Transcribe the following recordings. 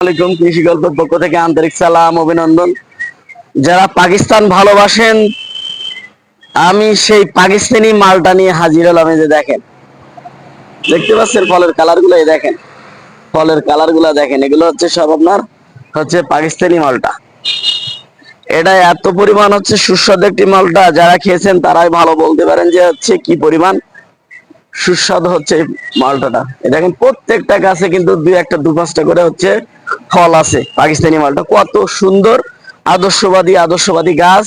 আলাইকুম কৃষি গল্পের পক্ষ থেকে আন্তরিক সালাম, অভিনন্দন। যারা পাকিস্তান ভালোবাসেন, আমি সেই পাকিস্তানি মালটা নিয়ে হাজির হলাম যে দেখেন। দেখতে পাচ্ছেন ফলের কালারগুলো দেখেন। ফলের কালারগুলো দেখেন, এগুলো হচ্ছে সব আপনার হচ্ছে পাকিস্তানি মালটা। এটা এত পরিমাণ হচ্ছে সুস্বাদু একটি মালটা, যারা খেয়েছেন তারাই ভালো বলতে পারেন যে হচ্ছে কি পরিমাণ সুস্বাদু হচ্ছে মালটাটা। দেখেন, প্রত্যেকটা গাছে কিন্তু দুই একটা দু পাঁচটা করে হচ্ছে ফল আছে, পাকিস্তানি মালটা। কত সুন্দর, আদর্শবাদী আদর্শবাদী গাছ,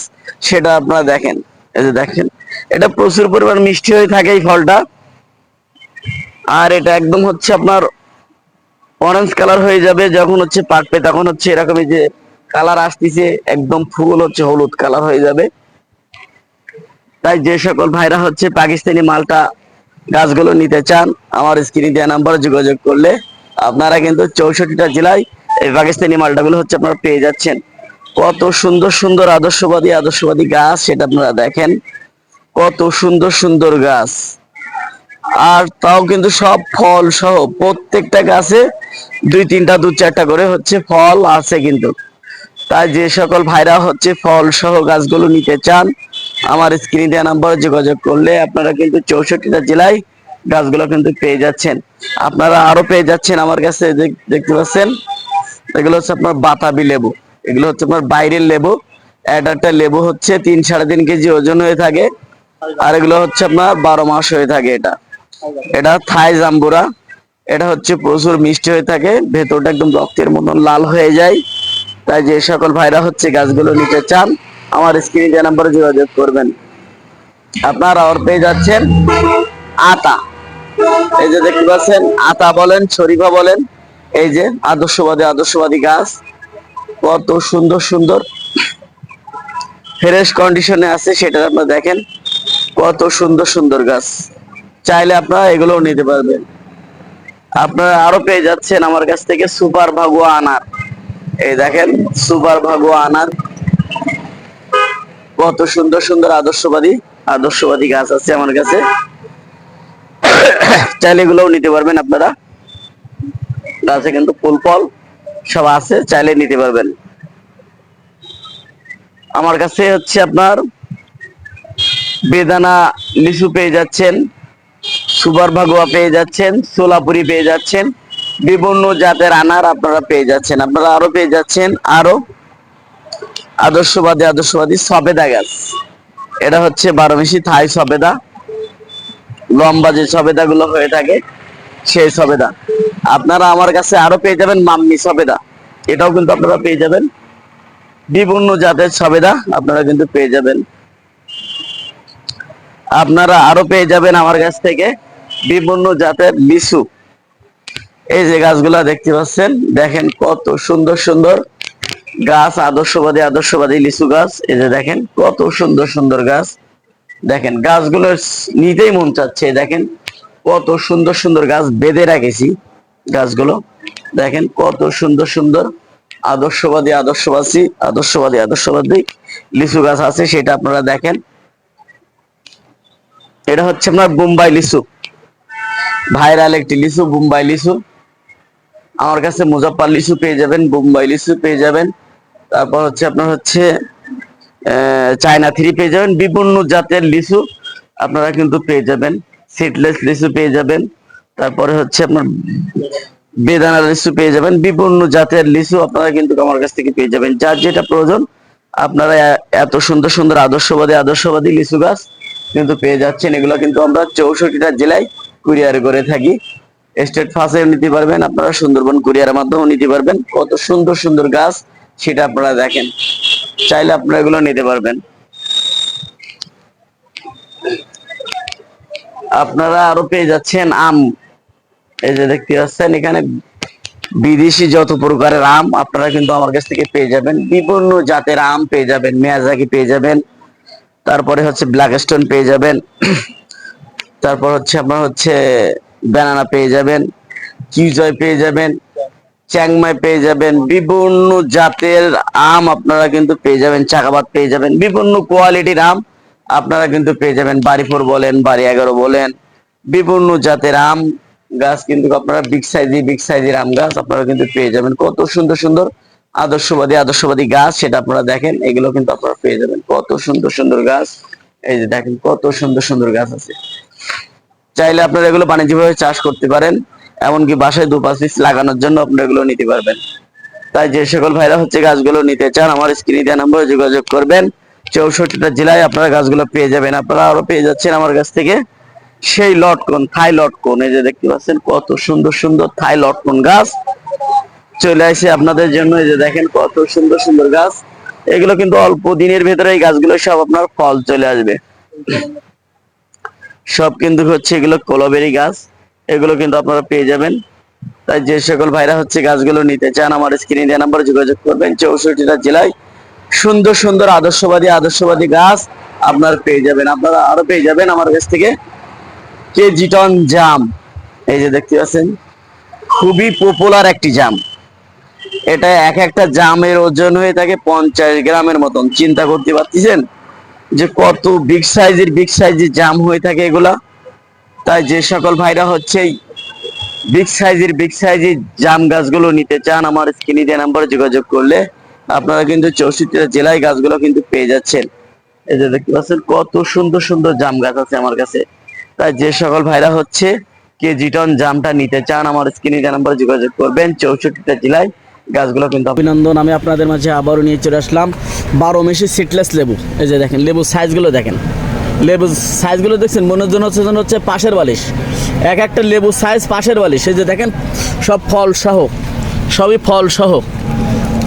সেটা আপনারা দেখেন। এই যে দেখেন, এটা প্রচুর পরিমাণ মিষ্টি হয়ে থাকে এই ফলটা। আর এটা একদম হচ্ছে আপনার অরেঞ্জ কালার হয়ে যাবে, যখন হচ্ছে পাকবে, তখন হচ্ছে এরকমই যে কালার আসতেছে, একদম ফুল হচ্ছে হলুদ কালার হয়ে যাবে। তাই যে সকল ভাইরা হচ্ছে পাকিস্তানি মালটা গাছগুলো নিতে চান, আমার স্ক্রিনে দেওয়া নাম্বারে যোগাযোগ করলে আপনারা কিন্তু চৌষট্টিটা জেলায় এই পাকিস্তানি মালটাগুলো হচ্ছে আপনারা পেয়ে যাচ্ছেন। কত সুন্দর সুন্দর আদর্শবাদী আদর্শবাদী গাছ সেটা আপনারা দেখেন। কত সুন্দর সুন্দর গাছ। আর তাও কিন্তু সব ফল সহ প্রত্যেকটা গাছে দুই তিনটা, দু চারটা করে হচ্ছে ফল আছে কিন্তু। তাই যে সকল ভাইরা হচ্ছে ফল সহ গাছগুলো নিতে চান, আমার স্ক্রিনে দেওয়া নাম্বারে যোগাযোগ করলে আপনারা কিন্তু চৌষট্টিটা জেলায় গাছগুলো কিন্তু পেয়ে যাচ্ছেন। আপনারা আরও পেয়ে যাচ্ছেন আমার কাছে দেখতে পাচ্ছেন? এগুলো হচ্ছে আপনার বাতাবি লেবু। এগুলো হচ্ছে আপনার বাইরের লেবু। একটা লেবু হচ্ছে তিন সাড়ে তিন কেজি ওজন হয়ে থাকে। আর এগুলো হচ্ছে আপনার বারো মাস হয়ে থাকে এটা। এটা থাই জাম্বুরা। এটা হচ্ছে প্রচুর মিষ্টি হয়ে থাকে। ভেতরটা একদম রক্তের মতন লাল হয়ে যায়। তাই যে সকল ভাইরা হচ্ছে গাছগুলো নিতে চান, আমার স্ক্রিনে যে নাম্বারে যোগাযোগ করবেন। আপনারা আর পেয়ে যাচ্ছেন আতা এই যে দেখতে পাচ্ছেন, আতা বলেন, শরীফা বলেন, এই যে আদর্শবাদী আদর্শবাদী গাছ। কত সুন্দর সুন্দর। ফ্রেশ কন্ডিশনে আছে, সেটা আপনারা দেখেন। কত সুন্দর সুন্দর গাছ। চাইলে আপনারা এগুলো নিতে পারবেন। আপনারা আরও পেয়ে যাচ্ছেন আমার কাছ থেকে সুপার ভাগুয়া আনার। এই দেখেন, সুপার ভাগুয়া আনার। কত সুন্দর সুন্দর আদর্শবাদী আদর্শবাদী গাছ আছে আমার কাছে। চাইলে এগুলোও নিতে পারবেন আপনারা। গাছে কিন্তু ফুল ফল, সব আছে, চাইলে নিতে পারবেন। আমার কাছে হচ্ছে আপনার বেদানা লিচু পেয়ে যাচ্ছেন, সুপার ভাগুয়া পেয়ে যাচ্ছেন, সোলাপুরি পেয়ে যাচ্ছেন, বিভিন্ন জাতের আনার আপনারা পেয়ে যাচ্ছেন। আপনারা আরও পেয়ে যাচ্ছেন, আরও আদর্শবাদী আদর্শবাদী সবেদা গাছ। এটা হচ্ছে বারোমিশি থাই সবেদা। লম্বা যে সবেদা গুলো হয়ে থাকে, সেই সবেদা। আপনারা আমার কাছে আরও পেয়ে যাবেন মাম্মি সবেদা। এটাও কিন্তু আপনারা পেয়ে যাবেন। বিভিন্ন জাতের সবেদা আপনারা কিন্তু পেয়ে যাবেন। আপনারা আরও পেয়ে যাবেন আমার কাছ থেকে বিভিন্ন জাতের লিচু। এই যে গাছগুলা দেখতে পাচ্ছেন, দেখেন কত সুন্দর সুন্দর গাছ, আদর্শবাদী আদর্শবাদী লিচু গাছ। এই যে দেখেন কত সুন্দর সুন্দর গাছ। দেখেন, গাছগুলো নিতেই মন চাচ্ছে, দেখেন, কত সুন্দর সুন্দর গাছ বেঁধে রাখেছি গাছগুলো। দেখেন, কত সুন্দর সুন্দর আদর্শবাদী আদর্শবাদী আদর্শবাদী আদর্শবাদী লিচু গাছ আছে, সেটা আপনারা দেখেন। এটা হচ্ছে আপনার বোম্বাই লিচু। ভাইরাল একটি লিচু, বোম্বাই লিচু। আমার কাছে মুজাফফর লিচু পেয়ে যাবেন, বোম্বাই লিচু পেয়ে যাবেন। তারপর হচ্ছে আপনার হচ্ছে চায়না থ্রি পেয়ে যাবেন। বিভিন্ন জাতের লিচু আপনারা কিন্তু পেয়ে যাবেন। সিডলেস লিচু পেয়ে যাবেন। তারপরে হচ্ছে আপনার বেদানা লিচু পেয়ে যাবেন। বিভিন্ন জাতের লিচু আপনারা কিন্তু আমার কাছ থেকে পেয়ে যাবেন। যার যেটা প্রয়োজন, আপনারা এত সুন্দর সুন্দর আদর্শবাদী আদর্শবাদী লিচু গাছ কিন্তু পেয়ে যাচ্ছেন। এগুলো কিন্তু আমরা চৌষট্টিটা জেলায় কুরিয়ার করে থাকি। স্টেট ফাঁসেও নিতে পারবেন, আপনারা সুন্দরবন কুরিয়ারের মাধ্যমেও নিতে পারবেন। কত সুন্দর সুন্দর গাছ সেটা আপনারা দেখেন। চাইলে আপনারা এগুলো নিতে পারবেন। আপনারা আরও পেয়ে যাচ্ছেন আম। এই যে দেখতে পাচ্ছেন, এখানে বিদেশি যত প্রকারের আম, আপনারা কিন্তু আমার কাছ থেকে পেয়ে যাবেন। বিভিন্ন জাতের আম পেয়ে যাবেন, মেয়াজাকি পেয়ে যাবেন। তারপরে হচ্ছে ব্ল্যাক স্টোন পেয়ে যাবেন। তারপর হচ্ছে আপনার হচ্ছে ব্যানানা পেয়ে যাবেন, কিউজয় পেয়ে যাবেন। চ্যাংমাই পেয়ে যাবেন। বিভিন্ন জাতের আম আপনারা কিন্তু পেয়ে যাবেন, চাকাবাদ পেয়ে যাবেন। বিভিন্ন কোয়ালিটির আম আপনারা কিন্তু পেয়ে যাবেন। বাড়িপুর বলেন, বাড়ি এগারো বলেন, বিভিন্ন জাতের আম গাছ কিন্তু আপনারা বিগ সাইজি বিগ সাইজের আম গাছ আপনারা কিন্তু পেয়ে যাবেন। কত সুন্দর সুন্দর, আদর্শবাদী আদর্শবাদী গাছ সেটা আপনারা দেখেন, এগুলো কিন্তু আপনারা পেয়ে যাবেন। কত সুন্দর সুন্দর গাছ, এই যে দেখেন কত সুন্দর সুন্দর গাছ আছে। চাইলে আপনারা এগুলো বাণিজ্যিকভাবে চাষ করতে পারেন। এমনকি বাসায় দু পিস লাগানোর জন্য আপনারা এগুলো নিতে পারবেন। তাই যে সকল ভাইরা হচ্ছে গাছগুলো নিতে চান, আমার স্ক্রিনে দেওয়া নম্বরে যোগাযোগ করবেন। চৌষট্টিটা জেলায় আপনারা গাছগুলো পেয়ে যাবেন। আপনারা আরও পেয়ে যাচ্ছেন আমার কাছ থেকে সেই লটকন থাই লটকন এই যে দেখতে পাচ্ছেন কত সুন্দর সুন্দর থাই লটকন গাছ। চলে আসে আপনাদের জন্য। এই যে দেখেন কত সুন্দর সুন্দর গাছ। এগুলো কিন্তু অল্প দিনের ভেতরে এই গাছগুলো সব আপনার ফল চলে আসবে। সব কিন্তু হচ্ছে এগুলো কলবেরি গাছ। এগুলো কিন্তু আপনারা পেয়ে যাবেন। তাই যে সকল ভাইরা হচ্ছে গাছগুলো নিতে চান, আমার স্ক্রিনে দেওয়া নাম্বারে যোগাযোগ করবেন। চৌষট্টিটা জেলায় সুন্দর সুন্দর, আদর্শবাদী আদর্শবাদী গাছ আপনার পেয়ে যাবেন। আপনারা আরও পেয়ে যাবেন আমার কাছ থেকে কেজি টন জাম। এই যে দেখতে পাচ্ছেন, খুবই পপুলার একটি জাম। এটা এক একটা জামের ওজন হয়ে থাকে পঞ্চাশ গ্রামের মতন। চিন্তা করতে পারতেছেন যে কত বিগ সাইজের বিগ সাইজের জাম হয়ে থাকে এগুলা? তাই যে সকল ভাইরা হচ্ছে বিগ সাইজের বিগ সাইজের জাম গাছগুলো নিতে চান, আমার স্ক্রিনে দেওয়া নাম্বারে যোগাযোগ করলে আপনারা কিন্তু চৌষট্টিটা জেলায় গাছগুলো কিন্তু পেয়ে যাচ্ছেন। এই যে দেখতে পাচ্ছেন কত সুন্দর সুন্দর জাম গাছ আছে আমার কাছে। তাই যে সকল ভাইরা হচ্ছে কেজি টন জামটা নিতে চান, আমার স্ক্রিনে দেওয়া নাম্বারে যোগাযোগ করবেন, চৌষট্টিটা জেলায় গাছগুলো কিন্তু অভিনন্দন, আমি আপনাদের মাঝে আবারও নিয়ে চলে আসলাম। বারো মেশি সিটলেস লেবু। এই যে দেখেন লেবু সাইজগুলো দেখেন। লেবু সাইজগুলো দেখছেন, মনের জন্য হচ্ছে যেন হচ্ছে পাশের বালিশ। এক একটা লেবু সাইজ পাশের বালিশ। এই যে দেখেন, সব ফল সহ, সবই ফল সহ।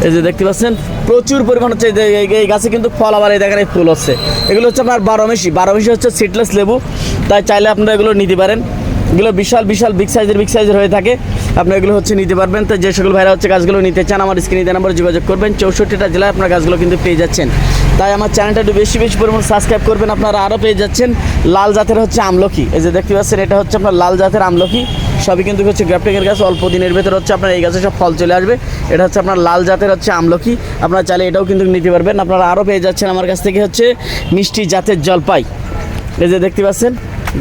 এই যে দেখতে পাচ্ছেন, প্রচুর পরিমাণ হচ্ছে এই গাছে কিন্তু ফল আবার এই দেখেন এই ফুল হচ্ছে। এগুলো হচ্ছে আপনার বারো মেশি। বারো মেশি হচ্ছে সিটলেস লেবু। তাই চাইলে আপনারা এগুলো নিতে পারেন। এগুলো বিশাল বিশাল বিগ সাইজের বিগ সাইজের হয়ে থাকে। আপনি এগুলো হচ্ছে নিতে পারবেন। তো যে সকল ভাইরা হচ্ছে গাছগুলো নিতে চান, আমার স্ক্রিনে দেওয়া নাম্বারে যোগাযোগ করবেন। চৌষট্টিটা জেলায় আপনার গাছগুলো কিন্তু পেয়ে যাচ্ছেন। তাই আমার চ্যানেলটা একটু বেশি বেশি পরিমাণ সাবস্ক্রাইব করবেন। আপনারা আরও পেয়ে যাচ্ছেন। লাল জাতের হচ্ছে আমলকি। এই যে দেখতে পাচ্ছেন, এটা হচ্ছে আপনার লাল জাতের আমলকি। সবই কিন্তু হচ্ছে গ্রাফটিংয়ের গাছ। অল্প দিনের ভেতর হচ্ছে আপনার এই গাছে সব ফল চলে আসবে। এটা হচ্ছে আপনার লাল জাতের হচ্ছে আমলকি। আপনারা চাইলে এটাও কিন্তু নিতে পারবেন। আপনারা আরও পেয়ে যাচ্ছেন আমার কাছ থেকে হচ্ছে মিষ্টি জাতের জলপাই। এই যে দেখতে পাচ্ছেন,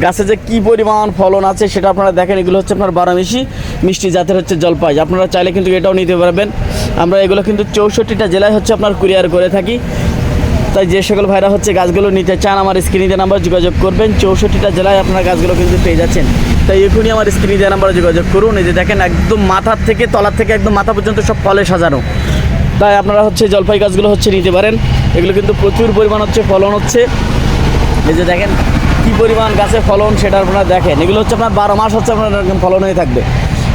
গাছে যে কী পরিমাণ ফলন আছে সেটা আপনারা দেখেন। এগুলো হচ্ছে আপনার বারামিশি মিষ্টি জাতের হচ্ছে জলপাই। আপনারা চাইলে কিন্তু এটাও নিতে পারবেন। আমরা এগুলো কিন্তু চৌষট্টিটা জেলায় হচ্ছে আপনার কুরিয়ার করে থাকি। তাই যে সকল ভাইরা হচ্ছে গাছগুলো নিতে চান, আমার স্ক্রিনে নাম্বার যোগাযোগ করবেন। চৌষট্টিটা জেলায় আপনারা গাছগুলো কিন্তু পেয়ে যাচ্ছেন। তাই এখনই আমার স্ক্রিনে নাম্বারে যোগাযোগ করুন। এই যে দেখেন, একদম মাথার থেকে তলার থেকে একদম মাথা পর্যন্ত সব ফলে সাজানো। তাই আপনারা হচ্ছে জলপাই গাছগুলো হচ্ছে নিতে পারেন। এগুলো কিন্তু প্রচুর পরিমাণ হচ্ছে ফলন হচ্ছে। এই যে দেখেন, কী পরিমাণ গাছে ফলন সেটা আপনারা দেখেন। এগুলো হচ্ছে আপনার বারো মাস হচ্ছে আপনার ফলন হয়ে থাকবে।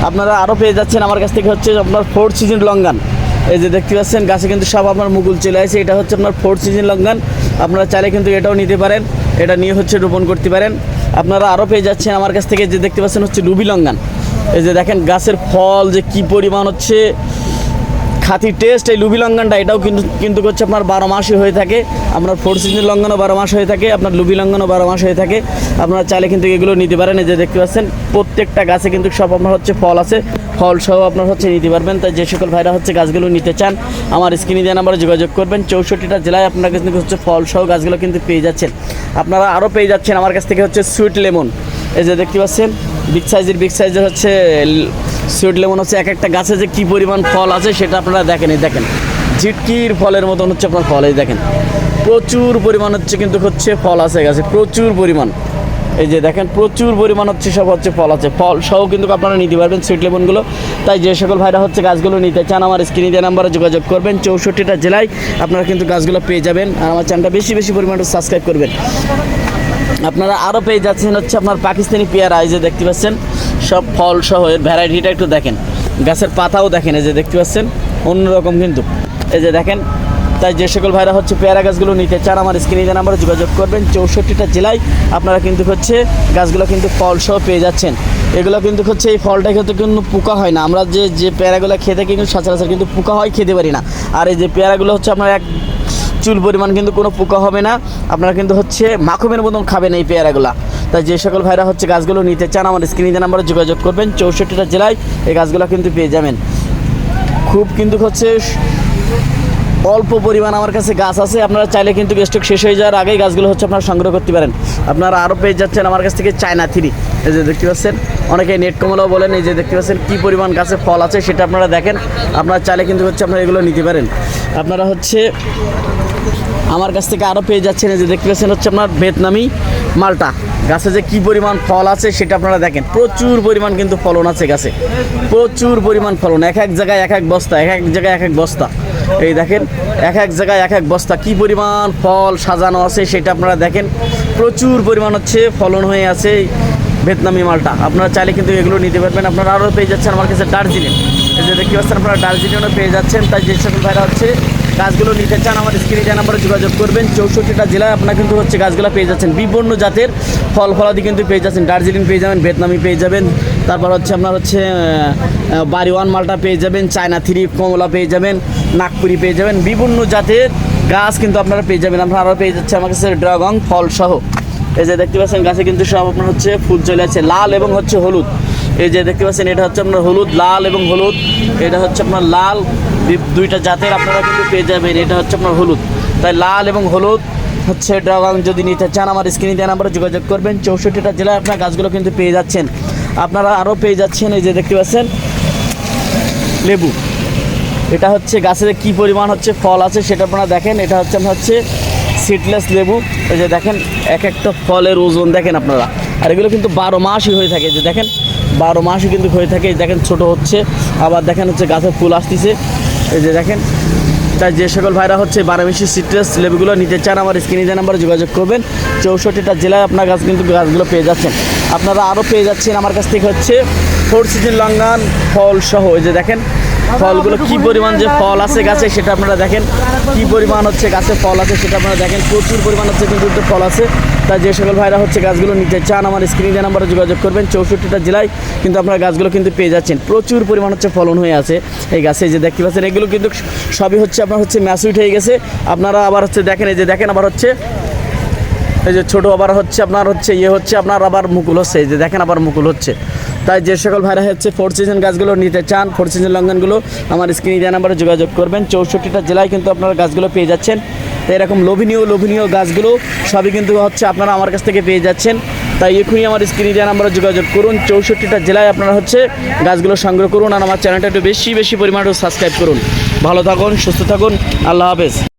আপনারা আরও পেয়ে যাচ্ছেন। আমার কাছ থেকে হচ্ছে আপনার ফোর্থ সিজন লঙ্গান। এই যে দেখতে পাচ্ছেন, গাছে কিন্তু সব আপনার মুকুল চলে আসে। এটা হচ্ছে আপনার ফোর সিজন লঙ্কান আপনারা চাইলে কিন্তু এটাও নিতে পারেন। এটা নিয়ে হচ্ছে রোপণ করতে পারেন। আপনারা আরও পেয়ে যাচ্ছেন আমার কাছ থেকে যে দেখতে পাচ্ছেন হচ্ছে রুবি লঙ্কান এই যে দেখেন, গাছের ফল যে কি পরিমাণ হচ্ছে খাতি টেস্ট এই লুবি লঙ্ঘনটা, এটাও কিন্তু কিন্তু হচ্ছে আপনার বারো মাসই হয়ে থাকে। আপনার ফোর সিজন লঙ্ঘনও বারো মাস হয়ে থাকে, আপনার লুবি লঙ্ঘনও বারো মাস হয়ে থাকে। আপনারা চাইলে কিন্তু এগুলো নিতে পারেন, এই যে দেখতে পাচ্ছেন, প্রত্যেকটা গাছে কিন্তু সব আপনার হচ্ছে ফল আছে। ফল সহ আপনার হচ্ছে নিতে পারবেন। তাই যে সকল ভাইরা হচ্ছে গাছগুলো নিতে চান, আমার স্ক্রিনে দেওয়া নাম্বারে যোগাযোগ করবেন। চৌষট্টিটা জেলায় আপনার কাছে কিন্তু হচ্ছে ফল সহ গাছগুলো কিন্তু পেয়ে যাচ্ছেন। আপনারা আরও পেয়ে যাচ্ছেন আমার কাছ থেকে হচ্ছে সুইট লেমন এই যে দেখতে পাচ্ছেন বিগ সাইজের বিগ সাইজের হচ্ছে সুইট লেমন হচ্ছে এক একটা গাছে যে কি পরিমাণ ফল আছে সেটা আপনারা দেখেন, এই দেখেন। ঝিটকির ফলের মতন হচ্ছে আপনার ফল, এই দেখেন। প্রচুর পরিমাণ হচ্ছে কিন্তু হচ্ছে ফল আছে গাছে, প্রচুর পরিমাণ। এই যে দেখেন, প্রচুর পরিমাণ হচ্ছে সব হচ্ছে ফল আছে। ফল সহ কিন্তু আপনারা নিতে পারবেন সুইট লেমনগুলো তাই যে সকল ভাইরা হচ্ছে গাছগুলো নিতে চান, আমার স্ক্রিনে দেওয়া নাম্বারে যোগাযোগ করবেন, চৌষট্টিটা জেলায় আপনারা কিন্তু গাছগুলো পেয়ে যাবেন। আর আমার চ্যানেলটা বেশি বেশি পরিমাণে সাবস্ক্রাইব করবেন। আপনারা আরও পেয়ে যাচ্ছেন হচ্ছে আপনার পাকিস্তানি পেয়ারা, এই যে দেখতে পাচ্ছেন। সব ফল সহ এর ভ্যারাইটিটা একটু দেখেন। গাছের পাতাও দেখেন, এই যে দেখতে পাচ্ছেন? অন্যরকম কিন্তু। এই যে দেখেন, তাই যে সকল ভাইরা হচ্ছে পেয়ারা গাছগুলো নিতে চান, আমার স্ক্রিনে যে নাম্বারে যোগাযোগ করবেন, চৌষট্টিটা জেলায় আপনারা কিন্তু হচ্ছে গাছগুলো কিন্তু ফল সহ পেয়ে যাচ্ছেন। এগুলো কিন্তু হচ্ছে, এই ফলটা কিন্তু কিন্তু পোকা হয় না। আমরা যে যে পেয়ারাগুলো খেতে কিন্তু সচরাচর কিন্তু পোকা হয়, খেতে পারি না। আর এই যে পেয়ারাগুলো হচ্ছে, আপনার এক চুল পরিমাণ কিন্তু কোনো পোকা হবে না। আপনারা কিন্তু হচ্ছে মাখমের মতন খাবেন এই পেয়ারাগুলা। তাই যে সকল ভাইরা হচ্ছে গাছগুলো নিতে চান আমার স্ক্রিনে নাম্বারে যোগাযোগ করবেন, চৌষট্টিটা জেলায় এই গাছগুলো কিন্তু পেয়ে যাবেন। খুব কিন্তু হচ্ছে অল্প পরিমাণ আমার কাছে গাছ আছে, আপনারা চাইলে কিন্তু স্টক শেষ হয়ে যাওয়ার আগেই গাছগুলো হচ্ছে আপনারা সংগ্রহ করতে পারেন। আপনারা আরও পেয়ে যাচ্ছেন আমার কাছ থেকে চায়না থ্রি। এই যে দেখতে পাচ্ছেন, অনেকে নেট কমলাও বলেন, এই যে দেখতে পাচ্ছেন কী পরিমাণ গাছে ফল আছে সেটা আপনারা দেখেন। আপনারা চাইলে কিন্তু হচ্ছে আপনারা এগুলো নিতে পারেন। আপনারা হচ্ছে আমার কাছ থেকে আরও পেয়ে যাচ্ছেন, এই যে দেখতে পাচ্ছেন হচ্ছে আপনার ভিয়েতনামি মালটা। গাছে যে কী পরিমাণ ফল আছে সেটা আপনারা দেখেন। প্রচুর পরিমাণ কিন্তু ফলন আছে গাছে। প্রচুর পরিমাণ ফলন। এক এক জায়গায় এক এক বস্তা, এক এক জায়গায় এক এক বস্তা। এই দেখেন, এক এক জায়গায় এক এক বস্তা। কী পরিমাণ ফল সাজানো আছে সেটা আপনারা দেখেন। প্রচুর পরিমাণ হচ্ছে ফলন হয়ে আছে ভিয়েতনামি মালটা। আপনারা চাইলে কিন্তু এগুলো নিতে পারবেন। আপনারা আরও পেয়ে যাচ্ছেন আমার কাছে দার্জিলিং। এই যে দেখতে পাচ্ছেন, আপনারা দার্জিলিংও পেয়ে যাচ্ছেন। তাই যে সকল ভাইরা হচ্ছে গাছগুলো নিতে চান আমার স্ক্রিনে দেওয়া নাম্বারে যোগাযোগ করবেন, চৌষট্টিটা জেলায় আপনারা কিন্তু হচ্ছে গাছগুলো পেয়ে যাচ্ছেন। বিভিন্ন জাতের ফল ফলাদি কিন্তু পেয়ে যাচ্ছেন। দার্জিলিং পেয়ে যাবেন, ভিয়েতনামি পেয়ে যাবেন, তারপর হচ্ছে আপনার হচ্ছে বাড়ি ওয়ান মালটা পেয়ে যাবেন, চায়না থ্রি, কমলা পেয়ে যাবেন, নাগপুরি পেয়ে যাবেন বিভিন্ন জাতের গাছ কিন্তু আপনারা পেয়ে যাবেন। আপনারা আরও পেয়ে যাচ্ছে আমার কাছে ড্রাগন ফল সহ এই যে দেখতে পাচ্ছেন, গাছে কিন্তু সব আপনার হচ্ছে ফুল চলে আছে লাল এবং হচ্ছে হলুদ। এই যে দেখতে পাচ্ছেন, এটা হচ্ছে আপনার হলুদ, লাল এবং হলুদ। এটা হচ্ছে আপনার লাল দুইটা জাতের আপনারা কিন্তু পেয়ে যাবেন। এটা হচ্ছে আপনার হলুদ। তাই লাল এবং হলুদ হচ্ছে ড্রাগন যদি নিতে চান, আমার স্ক্রিনে দেওয়া নাম্বারে যোগাযোগ করবেন। চৌষট্টিটা জেলায় আপনার গাছগুলো কিন্তু পেয়ে যাচ্ছেন। আপনারা আরও পেয়ে যাচ্ছেন এই যে দেখতে পাচ্ছেন, লেবু। এটা হচ্ছে গাছের কি পরিমাণ হচ্ছে ফল আছে সেটা আপনারা দেখেন। এটা হচ্ছে হচ্ছে সিডলেস লেবু। এই যে দেখেন, এক একটা ফলের ওজন দেখেন আপনারা। আর এগুলো কিন্তু বারো মাসই হয়ে থাকে। যে দেখেন, বারো মাসই কিন্তু হয়ে থাকে। দেখেন ছোট হচ্ছে। আবার দেখেন হচ্ছে গাছের ফুল আসতেছে। এই যে দেখেন, তাই যে সকল ভাইরা হচ্ছে বারামেশি সিট্রাস লেবুগুলো নিতে চান, আমার স্ক্রিনে দেওয়া নাম্বারে যোগাযোগ করবেন। চৌষট্টিটা জেলায় আপনার গাছ কিন্তু গাছগুলো পেয়ে যাচ্ছেন। আপনারা আরও পেয়ে যাচ্ছেন আমার কাছ থেকে হচ্ছে ফোর সিজন লঙ্গান ফল সহ। এই যে দেখেন ফলগুলো কি পরিমাণ যে ফল আছে গাছে সেটা আপনারা দেখেন। কি পরিমাণ হচ্ছে গাছে ফল আছে সেটা আপনারা দেখেন। প্রচুর পরিমাণ হচ্ছে কিন্তু ফল আছে। তাই যে সকল ভাইরা হচ্ছে গাছগুলো নিতে চান, আমার স্ক্রিনে নাম্বারে যোগাযোগ করবেন, চৌষট্টিটা জেলায় কিন্তু আপনারা গাছগুলো কিন্তু পেয়ে যাচ্ছেন। প্রচুর পরিমাণ হচ্ছে ফলন হয়ে আছে এই গাছে। যে দেখতে পাচ্ছেন, এগুলো কিন্তু সবই হচ্ছে আপনার হচ্ছে ম্যাসুইট হয়ে গেছে। আপনারা আবার হচ্ছে দেখেন, এই যে দেখেন আবার হচ্ছে এই যে ছোটো আবার হচ্ছে, আপনার হচ্ছে ইয়ে হচ্ছে, আপনার আবার মুকুল হচ্ছে যে দেখেন আবার মুকুল হচ্ছে। তাই যে সকল ভাইরা হচ্ছে ফোর সিজন গাছগুলো নিতে চান ফোর সিজন লঙ্ঘনগুলো, আমার স্ক্রিনে দেওয়া নাম্বারে যোগাযোগ করবেন। চৌষট্টিটা জেলায় কিন্তু আপনারা গাছগুলো পেয়ে যাচ্ছেন। তো এরকম লোভনীয় লোভনীয় গাছগুলো সবই কিন্তু হচ্ছে আপনারা আমার কাছ থেকে পেয়ে যাচ্ছেন। তাই এখনই আমার স্ক্রিনে দেওয়া নাম্বারে যোগাযোগ করুন। চৌষট্টিটা জেলায় আপনারা হচ্ছে গাছগুলো সংগ্রহ করুন আর আমার চ্যানেলটা একটু বেশি বেশি পরিমাণে সাবস্ক্রাইব করুন। ভালো থাকুন, সুস্থ থাকুন। আল্লাহ হাফেজ।